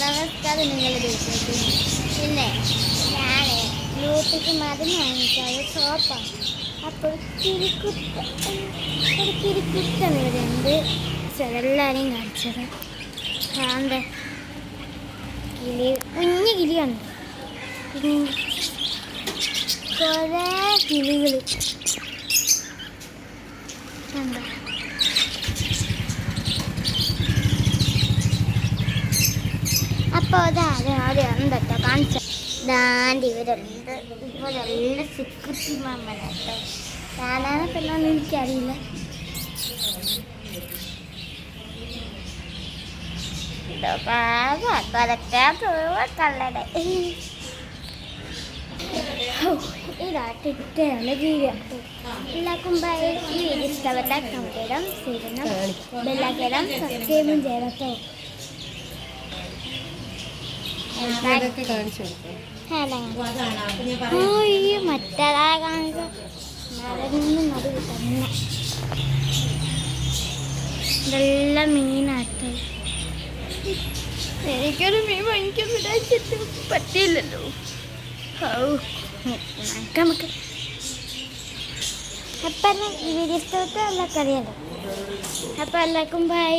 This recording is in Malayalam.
നമസ്കാരം വീട്ടിലേക്ക് പിന്നെ ഞാൻ ഗ്രൂപ്പിക്ക് മരുന്ന് വാങ്ങിച്ചത് സോപ്പാണ് അപ്പോൾ കിരിക്കുത്ത ഒരു കിരിക്കുത്തൻ ഇവിടെ ഉണ്ട് എല്ലാവരെയും കാണിച്ചത്. കാന്ത കിളി. കുഞ്ഞു കിളിയാണ് കുറേ കിളികൾ കണ്ടോ? അപ്പോൾ അതാരും ആരും ഉണ്ടോ കാണിച്ച? ദാണ്ട് ഇവരുണ്ട് ഇവരെല്ലാം സിക്കുത്തി മാമനാട്ടോ ഞാനാണ് പെണ്ണാന്ന് എനിക്കറിയില്ല. ഇതാട്ടിട്ടാണ് ജീവിതം. എല്ലാവർക്കും ഈ വീഡിയോ ഇഷ്ടപ്പെട്ടാൽ കമന്റ് ചെയ്യണം ബെല്ലാക്കണം സബ്സ്ക്രൈബും ചെയ്യണം കേട്ടോ. മറ്റേതാ കാണിച്ച തന്നെ. ഇതെല്ലാം എനിക്കൊരു മീൻ വാങ്ങിക്കാൻ വിടാച്ചിട്ട് പറ്റിയില്ലല്ലോ. നമുക്ക് അപ്പം വീഡിയോ എല്ലാവർക്കും അറിയാലോ. അപ്പം എല്ലാവർക്കും ബൈ